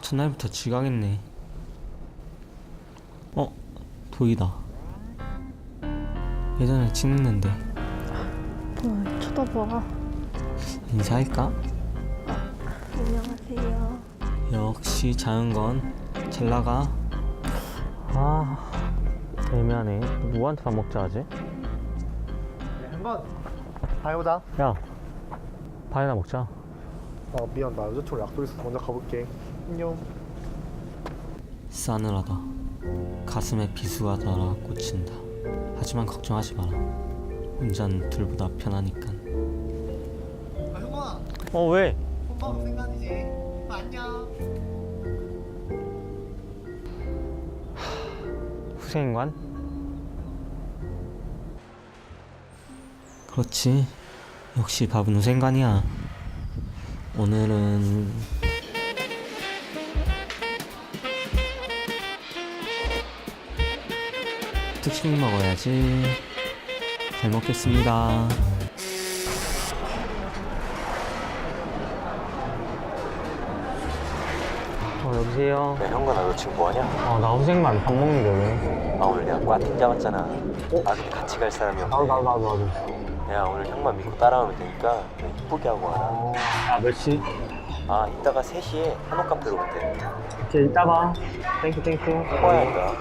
첫날부터 지각했네. 어, 도이다. 예전에 친했는데 뭘 쳐다봐. 인사할까? 안녕하세요. 역시 자연건 잘 나가. 아, 애매하네. 누구한테 밥 먹자 하지? 한번 다 해보자 야, 밥이나 먹자. 아 미안 나 여자친구 약속 있어서 먼저 가볼게 안녕 싸늘하다. 가슴에 비수가 달아 꽂힌다. 하지만 걱정하지 마라. 혼자는 둘보다 편하니까. 아 형아 어 왜? 금방 생각이지 안녕 후생관? 그렇지. 역시 밥은 후생관이야. 오늘은 특식 먹어야지. 잘 먹겠습니다. 어 여보세요. 야 형과 나너 지금 뭐하냐? 어 나 후생관 밥 먹는데 왜? 아 오늘 내가 과팅 잡았잖아 아 근데 같이 갈 사람이 없네 나도 나도 나도 나도. 야 오늘 형만 믿고 따라오면 되니까 너 이쁘게 하고 와라 아몇 시? 아 이따가 3시에 한옥 카페로 온대 오케이 이따 봐. 땡큐 땡큐. 뭐야 이거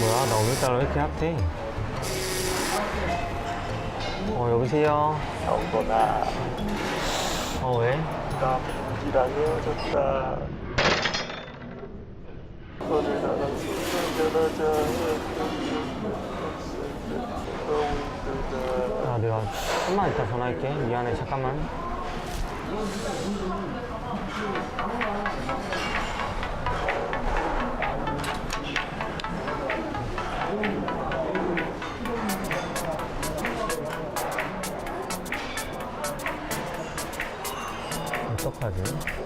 뭐야 나 오늘따라 왜 이렇게 핫해? 어 여보세요? 형거나 어 왜? 나 이랑 헤어졌다. 너를 나랑 술한잔하자. 너무 힘들다 야 내가 좀만 이따 전화할게. 미안해 잠깐만 어떡하지?